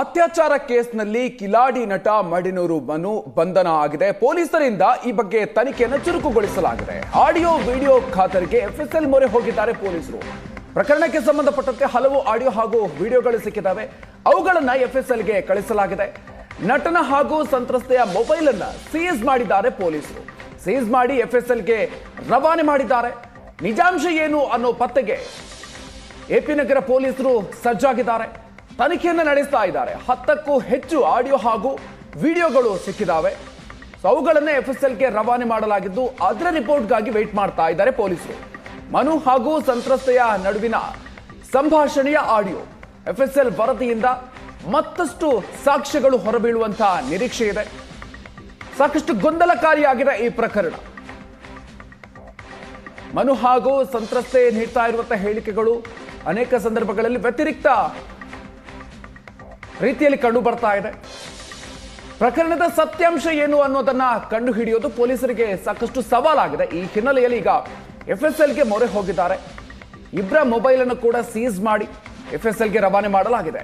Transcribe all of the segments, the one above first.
ಅತ್ಯಾಚಾರ ಕೇಸ್ನಲ್ಲಿ ಕಿಲಾಡಿ ನಟ ಮಡಿನೂರು ಮನು ಬಂಧನ ಆಗಿದೆ. ಪೊಲೀಸರಿಂದ ಈ ಬಗ್ಗೆ ತನಿಖೆಯನ್ನು ಚುರುಕುಗೊಳಿಸಲಾಗಿದೆ. ಆಡಿಯೋ, ವಿಡಿಯೋ ಖಾತರಿಗೆ ಎಫ್ಎಸ್ಎಲ್ ಮೊರೆ ಹೋಗಿದ್ದಾರೆ ಪೊಲೀಸರು. ಪ್ರಕರಣಕ್ಕೆ ಸಂಬಂಧಪಟ್ಟಂತೆ ಹಲವು ಆಡಿಯೋ ಹಾಗೂ ವಿಡಿಯೋಗಳು ಸಿಕ್ಕಿದ್ದಾವೆ. ಅವುಗಳನ್ನು ಎಫ್ಎಸ್ಎಲ್ಗೆ ಕಳಿಸಲಾಗಿದೆ. ನಟನ ಹಾಗೂ ಸಂತ್ರಸ್ತೆಯ ಮೊಬೈಲ್ ಅನ್ನು ಸೀಸ್ ಮಾಡಿದ್ದಾರೆ ಪೊಲೀಸರು. ಸೀಸ್ ಮಾಡಿ ಎಫ್ಎಸ್ಎಲ್ಗೆ ರವಾನೆ ಮಾಡಿದ್ದಾರೆ. ನಿಜಾಂಶ ಏನು ಅನ್ನೋ ಪತ್ತೆಗೆ ಎಪಿ ನಗರ ಪೊಲೀಸರು ಸಜ್ಜಾಗಿದ್ದಾರೆ. ತನಿಖೆಯನ್ನು ನಡೆಸ್ತಾ ಇದ್ದಾರೆ. ಹತ್ತಕ್ಕೂ ಹೆಚ್ಚು ಆಡಿಯೋ ಹಾಗೂ ವಿಡಿಯೋಗಳು ಸಿಕ್ಕಿದಾವೆ. ಸೊ ಅವುಗಳನ್ನೇ ಎಫ್ ಎಸ್ ಎಲ್ಗೆ ರವಾನೆ ಮಾಡಲಾಗಿದ್ದು, ಅದರ ರಿಪೋರ್ಟ್ಗಾಗಿ ವೆಯ್ಟ್ ಮಾಡ್ತಾ ಇದ್ದಾರೆ ಪೊಲೀಸರು. ಮನು ಹಾಗೂ ಸಂತ್ರಸ್ತೆಯ ನಡುವಿನ ಸಂಭಾಷಣೆಯ ಆಡಿಯೋ. ಎಫ್ ಎಸ್ ಎಲ್ ವರದಿಯಿಂದ ಮತ್ತಷ್ಟು ಸಾಕ್ಷ್ಯಗಳು ಹೊರಬೀಳುವಂತಹ ನಿರೀಕ್ಷೆ ಇದೆ. ಸಾಕಷ್ಟು ಗೊಂದಲಕಾರಿಯಾಗಿದೆ ಈ ಪ್ರಕರಣ. ಮನು ಹಾಗೂ ಸಂತ್ರಸ್ತೆ ನೀಡ್ತಾ ಇರುವಂತಹ ಹೇಳಿಕೆಗಳು ಅನೇಕ ಸಂದರ್ಭಗಳಲ್ಲಿ ವ್ಯತಿರಿಕ್ತ ರೀತಿಯಲ್ಲಿ ಕಂಡು ಬರ್ತಾ ಇದೆ. ಪ್ರಕರಣದ ಸತ್ಯಾಂಶ ಏನು ಅನ್ನೋದನ್ನ ಕಂಡು ಹಿಡಿಯೋದು ಪೊಲೀಸರಿಗೆ ಸಾಕಷ್ಟು ಸವಾಲಾಗಿದೆ. ಈ ಹಿನ್ನೆಲೆಯಲ್ಲಿ ಈಗ ಎಫ್ ಎಸ್ ಎಲ್ಗೆ ಮೊರೆ ಹೋಗಿದ್ದಾರೆ. ಇಬ್ಬರ ಮೊಬೈಲ್ ಅನ್ನು ಕೂಡ ಸೀಸ್ ಮಾಡಿ ಎಫ್ ಎಸ್ ಎಲ್ಗೆ ರವಾನೆ ಮಾಡಲಾಗಿದೆ.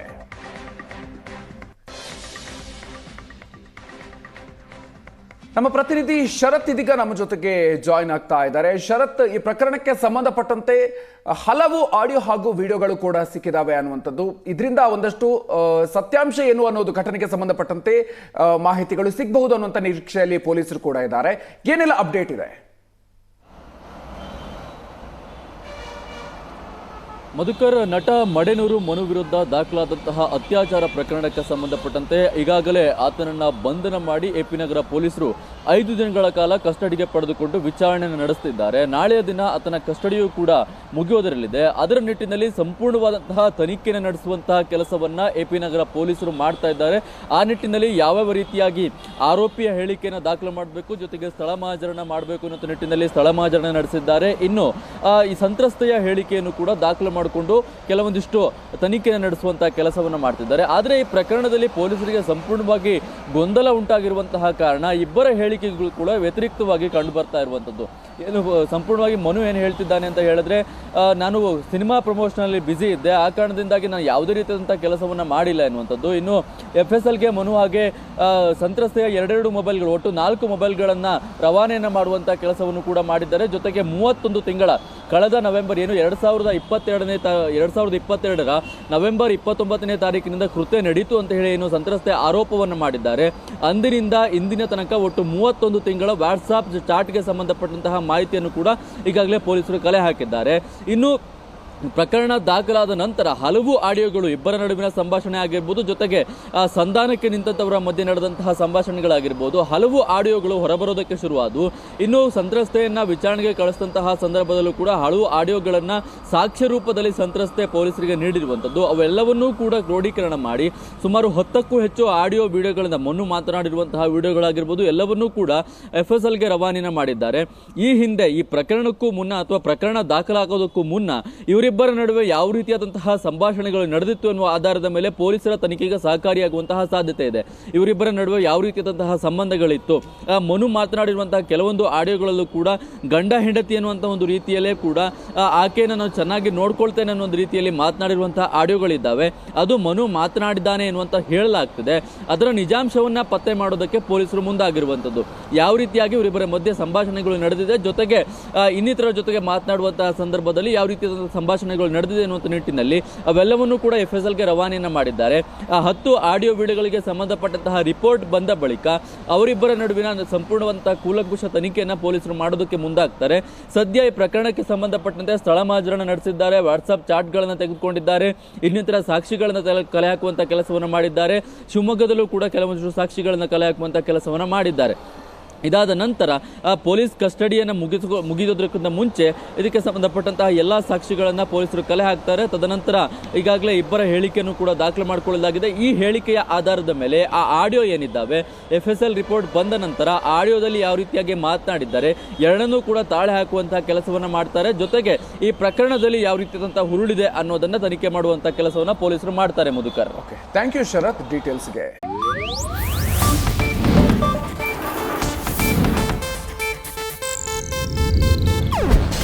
ನಮ್ಮ ಪ್ರತಿನಿಧಿ ಶರತ್ ಇದೀಗ ನಮ್ಮ ಜೊತೆಗೆ ಜಾಯಿನ್ ಆಗ್ತಾ ಇದ್ದಾರೆ. ಶರತ್, ಈ ಪ್ರಕರಣಕ್ಕೆ ಸಂಬಂಧಪಟ್ಟಂತೆ ಹಲವು ಆಡಿಯೋ ಹಾಗೂ ವಿಡಿಯೋಗಳು ಕೂಡ ಸಿಕ್ಕಿದಾವೆ ಅನ್ನುವಂಥದ್ದು. ಇದರಿಂದ ಒಂದಷ್ಟು ಸತ್ಯಾಂಶ ಏನು ಅನ್ನೋದು ಘಟನೆಗೆ ಸಂಬಂಧಪಟ್ಟಂತೆ ಮಾಹಿತಿಗಳು ಸಿಗಬಹುದು ಅನ್ನುವಂಥ ನಿರೀಕ್ಷೆಯಲ್ಲಿ ಪೊಲೀಸರು ಕೂಡ ಇದ್ದಾರೆ. ಏನೆಲ್ಲ ಅಪ್ಡೇಟ್ ಇದೆ? ಮಧುಕರ್ ನಟ ಮಡೆನೂರು ಮನು ವಿರುದ್ಧ ದಾಖಲಾದಂತಹ ಅತ್ಯಾಚಾರ ಪ್ರಕರಣಕ್ಕೆ ಸಂಬಂಧಪಟ್ಟಂತೆ ಈಗಾಗಲೇ ಆತನನ್ನ ಬಂಧನ ಮಾಡಿ ಎಪಿ ನಗರ ಪೊಲೀಸರು ಐದು ದಿನಗಳ ಕಾಲ ಕಸ್ಟಡಿಗೆ ಪಡೆದುಕೊಂಡು ವಿಚಾರಣೆ ನಡೆಸುತ್ತಿದ್ದಾರೆ. ನಾಳೆಯ ದಿನ ಆತನ ಕಸ್ಟಡಿಯೂ ಕೂಡ ಮುಗಿಯೋದರಲ್ಲಿದೆ. ಅದರ ನಿಟ್ಟಿನಲ್ಲಿ ಸಂಪೂರ್ಣವಾದಂತಹ ತನಿಖೆಯನ್ನು ನಡೆಸುವಂತಹ ಕೆಲಸವನ್ನ ಎಪಿ ನಗರ ಪೊಲೀಸರು ಮಾಡ್ತಾ ಇದ್ದಾರೆ. ಆ ನಿಟ್ಟಿನಲ್ಲಿ ಯಾವ್ಯಾವ ರೀತಿಯಾಗಿ ಆರೋಪಿಯ ಹೇಳಿಕೆಯನ್ನು ದಾಖಲು ಮಾಡಬೇಕು, ಜೊತೆಗೆ ಸ್ಥಳ ಮಹಾಜರಣ ಮಾಡಬೇಕು ಅನ್ನೋ ನಿಟ್ಟಿನಲ್ಲಿ ಸ್ಥಳ ಮಹಾಜರಣ ನಡೆಸಿದ್ದಾರೆ. ಇನ್ನು ಈ ಸಂತ್ರಸ್ತೆಯ ಹೇಳಿಕೆಯನ್ನು ಕೂಡ ದಾಖಲು ಮಾಡಿಕೊಂಡು ಕೆಲವೊಂದಿಷ್ಟು ತನಿಖೆ ನಡೆಸುವಂತಹ ಕೆಲಸವನ್ನು ಮಾಡ್ತಿದ್ದಾರೆ. ಆದರೆ ಈ ಪ್ರಕರಣದಲ್ಲಿ ಪೊಲೀಸರಿಗೆ ಸಂಪೂರ್ಣವಾಗಿ ಗೊಂದಲ ಉಂಟಾಗಿರುವಂತಹ ಕಾರಣ ಇಬ್ಬರ ಹೇಳಿಕೆಗಳು ಕೂಡ ವ್ಯತಿರಿಕ್ತವಾಗಿ ಕಂಡು ಬರ್ತಾ ಇರುವಂಥದ್ದು. ಏನು, ಸಂಪೂರ್ಣವಾಗಿ ಮನು ಏನು ಹೇಳ್ತಿದ್ದಾನೆ ಅಂತ ಹೇಳಿದ್ರೆ ನಾನು ಸಿನಿಮಾ ಪ್ರಮೋಷನಲ್ಲಿ ಬ್ಯುಸಿ ಇದ್ದೆ. ಆ ಕಾರಣದಿಂದಾಗಿ ನಾನು ಯಾವುದೇ ರೀತಿಯಾದಂಥ ಕೆಲಸವನ್ನು ಮಾಡಿಲ್ಲ ಎನ್ನುವಂಥದ್ದು. ಇನ್ನು ಎಫ್ ಎಸ್ ಎಲ್ಗೆ ಮನು ಹಾಗೆ ಸಂತ್ರಸ್ತೆಯ ಎರಡೆರಡು ಮೊಬೈಲ್ಗಳು, ಒಟ್ಟು ನಾಲ್ಕು ಮೊಬೈಲ್ಗಳನ್ನು ರವಾನೆಯನ್ನು ಮಾಡುವಂಥ ಕೆಲಸವನ್ನು ಕೂಡ ಮಾಡಿದ್ದಾರೆ. ಜೊತೆಗೆ ಮೂವತ್ತೊಂದು ತಿಂಗಳ ಕಳೆದ ನವೆಂಬರ್ ಏನು, ಎರಡು ಸಾವಿರದ ಇಪ್ಪತ್ತೆರಡನೇ ತ, ಎರಡು ಸಾವಿರದ ಇಪ್ಪತ್ತೆರಡರ ನವೆಂಬರ್ ಇಪ್ಪತ್ತೊಂಬತ್ತನೇ ತಾರೀಕಿನಿಂದ ಕೃತ್ಯ ನಡೀತು ಅಂತ ಹೇಳಿ ಏನು ಸಂತ್ರಸ್ತೆ ಆರೋಪವನ್ನು ಮಾಡಿದ್ದಾರೆ. ಅಂದಿನಿಂದ ಇಂದಿನ ತನಕ ಒಟ್ಟು ಮೂವತ್ತೊಂದು ತಿಂಗಳ ವಾಟ್ಸಾಪ್ ಚಾಟ್ಗೆ ಸಂಬಂಧಪಟ್ಟಂತಹ ಮಾಹಿತಿಯನ್ನು ಕೂಡ ಈಗಾಗಲೇ ಪೊಲೀಸರು ಕಲೆ ಹಾಕಿದ್ದಾರೆ. ಇನ್ನು ಪ್ರಕರಣ ದಾಖಲಾದ ನಂತರ ಹಲವು ಆಡಿಯೋಗಳು ಇಬ್ಬರ ನಡುವಿನ ಸಂಭಾಷಣೆ ಆಗಿರ್ಬೋದು, ಜೊತೆಗೆ ಸಂಧಾನಕ್ಕೆ ನಿಂತವರ ಮಧ್ಯೆ ನಡೆದಂತಹ ಸಂಭಾಷಣೆಗಳಾಗಿರ್ಬೋದು, ಹಲವು ಆಡಿಯೋಗಳು ಹೊರಬರೋದಕ್ಕೆ ಶುರುವಾದವು ಇನ್ನು ಸಂತ್ರಸ್ತೆಯನ್ನು ವಿಚಾರಣೆಗೆ ಕಳಿಸಿದಂತಹ ಸಂದರ್ಭದಲ್ಲೂ ಕೂಡ ಹಲವು ಆಡಿಯೋಗಳನ್ನ ಸಾಕ್ಷ್ಯ ರೂಪದಲ್ಲಿ ಸಂತ್ರಸ್ತೆ ಪೊಲೀಸರಿಗೆ ನೀಡಿರುವಂಥದ್ದು. ಅವೆಲ್ಲವನ್ನೂ ಕೂಡ ಕ್ರೋಢೀಕರಣ ಮಾಡಿ, ಸುಮಾರು ಹತ್ತಕ್ಕೂ ಹೆಚ್ಚು ಆಡಿಯೋ ವಿಡಿಯೋಗಳಿಂದ ಮೊನ್ನೆ ಮಾತನಾಡಿರುವಂತಹ ವಿಡಿಯೋಗಳಾಗಿರ್ಬೋದು, ಎಲ್ಲವನ್ನೂ ಕೂಡ ಎಫ್ ಎಸ್ ಎಲ್ಗೆ ರವಾನಿನ ಮಾಡಿದ್ದಾರೆ. ಈ ಹಿಂದೆ ಈ ಪ್ರಕರಣಕ್ಕೂ ಮುನ್ನ ಅಥವಾ ಪ್ರಕರಣ ದಾಖಲಾಗೋದಕ್ಕೂ ಮುನ್ನ ಇವರಿಬ್ಬರ ನಡುವೆ ಯಾವ ರೀತಿಯಾದಂತಹ ಸಂಭಾಷಣೆಗಳು ನಡೆದಿತ್ತು ಎನ್ನುವ ಆಧಾರದ ಮೇಲೆ ಪೊಲೀಸರ ತನಿಖೆಗೆ ಸಹಕಾರಿಯಾಗುವಂತಹ ಸಾಧ್ಯತೆ ಇದೆ. ಇವರಿಬ್ಬರ ನಡುವೆ ಯಾವ ರೀತಿಯಾದಂತಹ ಸಂಬಂಧಗಳಿತ್ತು? ಮನು ಮಾತನಾಡಿರುವಂತಹ ಕೆಲವೊಂದು ಆಡಿಯೋಗಳಲ್ಲೂ ಕೂಡ ಗಂಡ ಹೆಂಡತಿ ಅನ್ನುವಂಥ ಒಂದು ರೀತಿಯಲ್ಲೇ ಕೂಡ ಆಕೆಯನ್ನು ನಾನು ಚೆನ್ನಾಗಿ ನೋಡ್ಕೊಳ್ತೇನೆ ಅನ್ನೋ ಒಂದು ರೀತಿಯಲ್ಲಿ ಮಾತನಾಡಿರುವಂತಹ ಆಡಿಯೋಗಳಿದ್ದಾವೆ. ಅದು ಮನು ಮಾತನಾಡಿದ್ದಾನೆ ಎನ್ನುವಂತ ಹೇಳಲಾಗ್ತಿದೆ. ಅದರ ನಿಜಾಂಶವನ್ನ ಪತ್ತೆ ಮಾಡೋದಕ್ಕೆ ಪೊಲೀಸರು ಮುಂದಾಗಿರುವಂಥದ್ದು. ಯಾವ ರೀತಿಯಾಗಿ ಇವರಿಬ್ಬರ ಮಧ್ಯೆ ಸಂಭಾಷಣೆಗಳು ನಡೆದಿದೆ? ಜೊತೆಗೆ ಇನ್ನಿತರ ಜೊತೆಗೆ ಮಾತನಾಡುವಂತಹ ಸಂದರ್ಭದಲ್ಲಿ ಯಾವ ರೀತಿಯಾದ ಸಂಭಾಷಣೆಗಳು ನಡೆದಿದೆ ಅನ್ನುವಂಥ ನಿಟ್ಟಿನಲ್ಲಿ ಅವೆಲ್ಲವನ್ನೂ ಕೂಡ ಎಫ್ ಎಸ್ ಎಲ್ಗೆ ರವಾನೆಯನ್ನು ಮಾಡಿದ್ದಾರೆ. ಆ ಹತ್ತು ಆಡಿಯೋ ವಿಡಿಯೋಗಳಿಗೆ ಸಂಬಂಧಪಟ್ಟಂತಹ ರಿಪೋರ್ಟ್ ಬಂದ ಬಳಿಕ ಅವರಿಬ್ಬರ ನಡುವಿನ ಸಂಪೂರ್ಣವಂತಹ ಕೂಲಂಕುಷ ತನಿಖೆಯನ್ನು ಪೊಲೀಸರು ಮಾಡೋದಕ್ಕೆ ಮುಂದಾಗ್ತಾರೆ. ಸದ್ಯ ಈ ಪ್ರಕರಣಕ್ಕೆ ಸಂಬಂಧಪಟ್ಟಂತೆ ಸ್ಥಳ ಮಾಜರಣ ನಡೆಸಿದ್ದಾರೆ ವಾಟ್ಸಪ್ ಚಾಟ್ಗಳನ್ನು ತೆಗೆದುಕೊಂಡಿದ್ದಾರೆ, ಇನ್ನಿತರ ಸಾಕ್ಷಿಗಳನ್ನು ಕಲೆ ಹಾಕುವಂಥ ಕೆಲಸವನ್ನು ಮಾಡಿದ್ದಾರೆ. ಶಿವಮೊಗ್ಗದಲ್ಲೂ ಕೂಡ ಕೆಲವೊಂದಿಷ್ಟು ಸಾಕ್ಷಿಗಳನ್ನು ಕಲೆ ಹಾಕುವಂಥ ಕೆಲಸವನ್ನು ಮಾಡಿದ್ದಾರೆ. ಇದಾದ ನಂತರ ಪೊಲೀಸ್ ಕಸ್ಟಡಿಯನ್ನು ಮುಗಿಸ ಮುಗಿದೋದಕ್ಕಿಂತ ಮುಂಚೆ ಇದಕ್ಕೆ ಸಂಬಂಧಪಟ್ಟಂತಹ ಎಲ್ಲ ಸಾಕ್ಷಿಗಳನ್ನು ಪೊಲೀಸರು ಕಲೆ ಹಾಕ್ತಾರೆ. ತದನಂತರ ಈಗಾಗಲೇ ಇಬ್ಬರ ಹೇಳಿಕೆಯನ್ನು ಕೂಡ ದಾಖಲು ಮಾಡಿಕೊಳ್ಳಲಾಗಿದೆ. ಈ ಹೇಳಿಕೆಯ ಆಧಾರದ ಮೇಲೆ ಆ ಆಡಿಯೋ ಏನಿದ್ದಾವೆ ಎಫ್ ಎಸ್ ಎಲ್ ರಿಪೋರ್ಟ್ ಬಂದ ನಂತರ ಆಡಿಯೋದಲ್ಲಿ ಯಾವ ರೀತಿಯಾಗಿ ಮಾತನಾಡಿದ್ದಾರೆ, ಎರಡನ್ನೂ ಕೂಡ ತಾಳೆ ಹಾಕುವಂತಹ ಕೆಲಸವನ್ನು ಮಾಡ್ತಾರೆ. ಜೊತೆಗೆ ಈ ಪ್ರಕರಣದಲ್ಲಿ ಯಾವ ರೀತಿಯಾದಂತಹ ಹುರುಳಿದೆ ಅನ್ನೋದನ್ನು ತನಿಖೆ ಮಾಡುವಂತಹ ಕೆಲಸವನ್ನು ಪೊಲೀಸರು ಮಾಡ್ತಾರೆ, ಮುದುಕರ್. Okay thank you Sharath ಡೀಟೇಲ್ಸ್ಗೆ